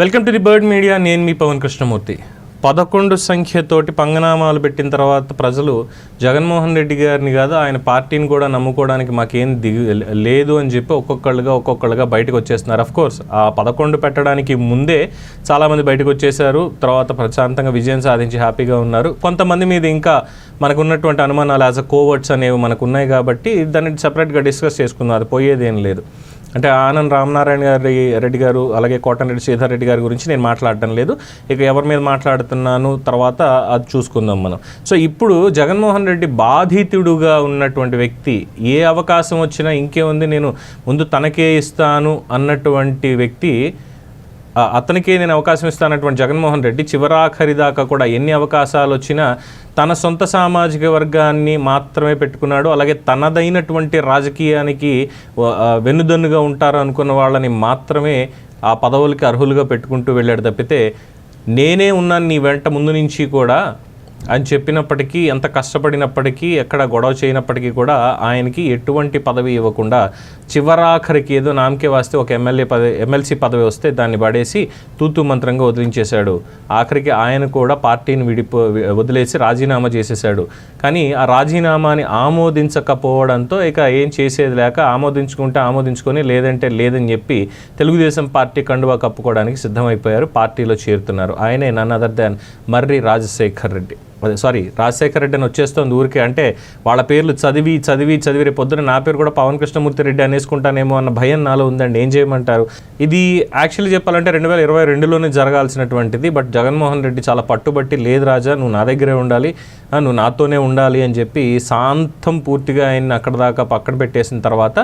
Welcome to the Bird Media నేను మీ పవన్ కృష్ణమూర్తి. పదకొండు సంఖ్యతోటి పంగనామాలు పెట్టిన తర్వాత ప్రజలు జగన్మోహన్ రెడ్డి గారిని కాదు ఆయన పార్టీని కూడా నమ్ముకోవడానికి మాకేం దిగు లేదు అని చెప్పి ఒక్కొక్కళ్ళుగా ఒక్కొక్కళ్ళుగా బయటకు వచ్చేస్తున్నారు. అఫ్ కోర్స్ ఆ పదకొండు పెట్టడానికి ముందే చాలామంది బయటకు వచ్చేసారు తర్వాత ప్రశాంతంగా విజయం సాధించి హ్యాపీగా ఉన్నారు. కొంతమంది మీద ఇంకా మనకున్నటువంటి అనుమానాలు యాజ్ అ కోవర్డ్స్ అనేవి మనకు ఉన్నాయి కాబట్టి దాన్ని సపరేట్గా డిస్కస్ చేసుకున్నారు. పోయేదేం లేదు. అంటే ఆనంద్ రామనారాయణ గారి రెడ్డి గారు అలాగే కోటమిరెడ్డి శ్రీధర్ రెడ్డి గారి గురించి నేను మాట్లాడటం లేదు. ఇక ఎవరి మీద మాట్లాడుతున్నాను తర్వాత అది చూసుకుందాం మనం. సో ఇప్పుడు జగన్మోహన్ రెడ్డి బాధితుడుగా ఉన్నటువంటి వ్యక్తి ఏ అవకాశం వచ్చినా ఇంకేముంది నేను ముందు తనకే ఇస్తాను అన్నటువంటి వ్యక్తి అతనికే నేను అవకాశం ఇస్తానటువంటి జగన్మోహన్ రెడ్డి చివరాఖరి దాకా కూడా ఎన్ని అవకాశాలు వచ్చినా తన సొంత సామాజిక వర్గాన్ని మాత్రమే పెట్టుకున్నాడు అలాగే తనదైనటువంటి రాజకీయానికి వెన్నుదన్నుగా ఉంటారు అనుకున్న వాళ్ళని మాత్రమే ఆ పదవులకి అర్హులుగా పెట్టుకుంటూ వెళ్ళాడు తప్పితే నేనే ఉన్నాను నీ వెంట ముందు నుంచి కూడా అని చెప్పినప్పటికీ ఎంత కష్టపడినప్పటికీ ఎక్కడ గొడవ చేయనప్పటికీ కూడా ఆయనకి ఎటువంటి పదవి ఇవ్వకుండా చివరాఖరికి ఏదో నామకే వాస్తే ఒక ఎమ్మెల్యే పదవి ఎమ్మెల్సీ పదవి వస్తే దాన్ని పడేసి తూతూ మంత్రంగా వదిలించేశాడు. ఆఖరికి ఆయన కూడా పార్టీని విడిపో వదిలేసి రాజీనామా చేసేశాడు. కానీ ఆ రాజీనామాని ఆమోదించకపోవడంతో ఇక ఏం చేసేది లేక ఆమోదించుకుంటే ఆమోదించుకొని లేదంటే లేదని చెప్పి తెలుగుదేశం పార్టీ కండువా కప్పుకోవడానికి సిద్ధమైపోయారు పార్టీలో చేరుతున్నారు. ఆయనే none other than Marri Rajasekhar Reddy. అదే సారీ రాజశేఖర రెడ్డి అని వచ్చేస్తుంది ఊరికే అంటే వాళ్ళ పేర్లు చదివి చదివి చదివి రేపు పొద్దున నా పేరు కూడా పవన్ కృష్ణమూర్తి రెడ్డి అనేసుకుంటానేమో అన్న భయం నాలో ఉందండి. ఏం చేయమంటారు? ఇది యాక్చువల్లీ చెప్పాలంటే రెండు వేల ఇరవై రెండులోనే జరగాల్సినటువంటిది బట్ జగన్మోహన్ రెడ్డి చాలా పట్టుబట్టి లేదు రాజా నువ్వు నా దగ్గరే ఉండాలి నువ్వు నాతోనే ఉండాలి అని చెప్పి శాంతం పూర్తిగా ఆయన్ని అక్కడ దాకా పక్కన పెట్టేసిన తర్వాత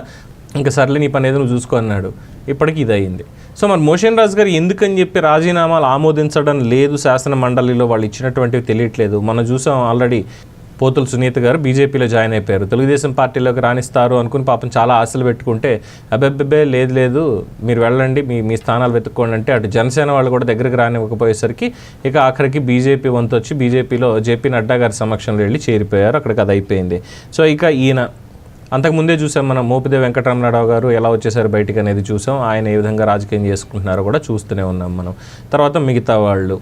ఇంకా సర్లే నీ పని ఏదో నువ్వు చూసుకో అన్నాడు. ఇప్పటికి ఇది అయింది సో మరి మోషన్ రాజు గారు ఎందుకని చెప్పి రాజీనామాలు ఆమోదించడం లేదు శాసన మండలిలో వాళ్ళు ఇచ్చినటువంటివి తెలియట్లేదు. మనం చూసాం ఆల్రెడీ పోతుల సునీత గారు బీజేపీలో జాయిన్ అయిపోయారు. తెలుగుదేశం పార్టీలోకి రాణిస్తారు అనుకుని పాపం చాలా ఆశలు పెట్టుకుంటే అబ్బెబ్బెబ్బే లేదు లేదు మీరు వెళ్ళండి మీ మీ స్థానాలు వెతుక్కోండి అంటే అటు జనసేన వాళ్ళు కూడా దగ్గరికి రానివ్వకపోయేసరికి ఇక ఆఖరికి బీజేపీ వంతు వచ్చి బీజేపీలో జేపీ నడ్డా గారి సమక్షంలో వెళ్ళి చేరిపోయారు. అక్కడికి అది అయిపోయింది. సో ఇక ఈయన అంతకుముందే చూసాం మనం మోపిదే వెంకటరమణారావు గారు ఎలా వచ్చేసారు బయటికి అనేది చూసాం. ఆయన ఏ విధంగా రాజకీయం చేసుకుంటున్నారో కూడా చూస్తూనే ఉన్నాం మనం. తర్వాత మిగతా వాళ్ళు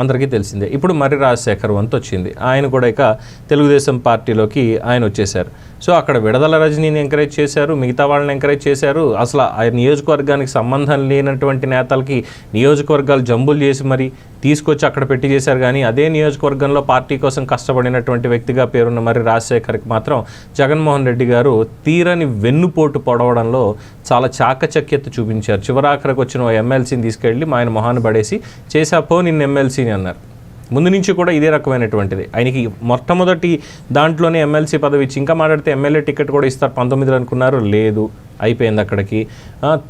అందరికీ తెలిసిందే. ఇప్పుడు మర్రి రాజశేఖర్ వంతు వచ్చింది. ఆయన కూడా ఇక తెలుగుదేశం పార్టీలోకి ఆయన వచ్చేసారు సో అక్కడ విడదల రజనీని ఎంకరేజ్ చేశారు మిగతా వాళ్ళని ఎంకరేజ్ చేశారు. అసలు ఆయన నియోజకవర్గానికి సంబంధం లేనటువంటి నేతలకి నియోజకవర్గాలు జంబులు చేసి మరి తీసుకొచ్చి అక్కడ పెట్టి చేశారు. కానీ అదే నియోజకవర్గంలో పార్టీ కోసం కష్టపడినటువంటి వ్యక్తిగా పేరున్న మరి రాజశేఖర్కి మాత్రం జగన్మోహన్ రెడ్డి గారు తీరని వెన్నుపోటు పొడవడంలో చాలా చాకచక్యత చూపించారు. చివరాఖరికి వచ్చిన ఎమ్మెల్సీని తీసుకెళ్ళి మా ఆయన మొహాన్ని పడేసి చేసాపో నిన్న ఎమ్మెల్సీని అన్నారు. ముందు నుంచి కూడా ఇదే రకమైనటువంటిది. ఆయనకి మొట్టమొదటి దాంట్లోనే ఎమ్మెల్సీ పదవి ఇచ్చి ఇంకా మాట్లాడితే ఎమ్మెల్యే టికెట్ కూడా ఇస్తారు. పంతొమ్మిదిలో అనుకున్నారు. లేదు. అయిపోయింది అక్కడికి.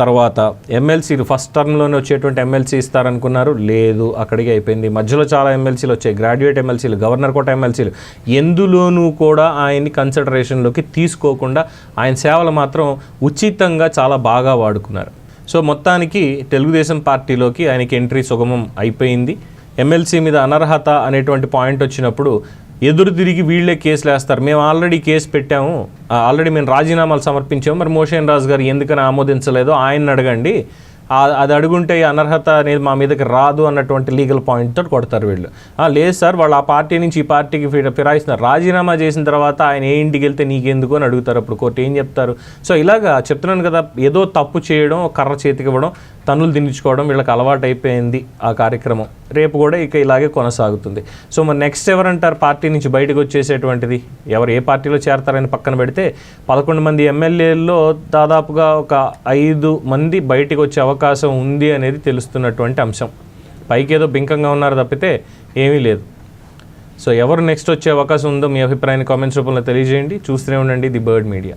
తర్వాత ఎమ్మెల్సీలు ఫస్ట్ టర్మ్లోనే వచ్చేటువంటి ఎమ్మెల్సీ ఇస్తారనుకున్నారు. లేదు అక్కడికి అయిపోయింది. మధ్యలో చాలా ఎమ్మెల్సీలు వచ్చాయి. గ్రాడ్యుయేట్ ఎమ్మెల్సీలు గవర్నర్ కోట ఎమ్మెల్సీలు. ఎందులోనూ కూడా ఆయన్ని కన్సిడరేషన్లోకి తీసుకోకుండా ఆయన సేవలు మాత్రం ఉచితంగా చాలా బాగా వాడుకున్నారు. సో మొత్తానికి తెలుగుదేశం పార్టీలోకి ఆయనకి ఎంట్రీ సుగమం అయిపోయింది. ఎమ్మెల్సీ మీద అనర్హత అనేటువంటి పాయింట్ వచ్చినప్పుడు ఎదురు తిరిగి వీళ్ళే కేసులు వేస్తారు మేము ఆల్రెడీ కేసు పెట్టాము. ఆల్రెడీ మేము రాజీనామాలు సమర్పించాము. మరి మోషన్ రాజు గారు ఎందుకని ఆమోదించలేదో ఆయన్ని అడగండి. అది అడుగుంటే ఈ అనర్హత అనేది మా మీదకి రాదు అన్నటువంటి లీగల్ పాయింట్తో కొడతారు వీళ్ళు. లేదు సార్ వాళ్ళు ఆ పార్టీ నుంచి ఈ పార్టీకి ఫిరాయిస్తున్నారు. రాజీనామా చేసిన తర్వాత ఆయన ఏ ఇంటికి వెళ్తే నీకెందుకు అని అడుగుతారు అప్పుడు కోర్టు ఏం చెప్తారు? సో ఇలాగా చెప్తున్నాను కదా ఏదో తప్పు చేయడం కర్ర చేతికి ఇవ్వడం తన్నులు దించుకోవడం వీళ్ళకి అలవాటు అయిపోయింది ఆ కార్యక్రమం. రేపు కూడా ఇక ఇలాగే కొనసాగుతుంది. సో మరి నెక్స్ట్ ఎవరంటారు పార్టీ నుంచి బయటకు వచ్చేసేటువంటిది? ఎవరు ఏ పార్టీలో చేరతారని పక్కన పెడితే పదకొండు మంది ఎమ్మెల్యేల్లో దాదాపుగా ఒక ఐదు మంది బయటకు వచ్చే అవకాశం ఉంది అనేది తెలుస్తున్నటువంటి అంశం. పైకి ఏదో బింకంగా ఉన్నారు తప్పితే ఏమీ లేదు. సో ఎవరు నెక్స్ట్ వచ్చే అవకాశం ఉందో మీ అభిప్రాయాన్ని కామెంట్స్ రూపంలో తెలియజేయండి. చూస్తూనే ఉండండి ది బర్డ్ మీడియా.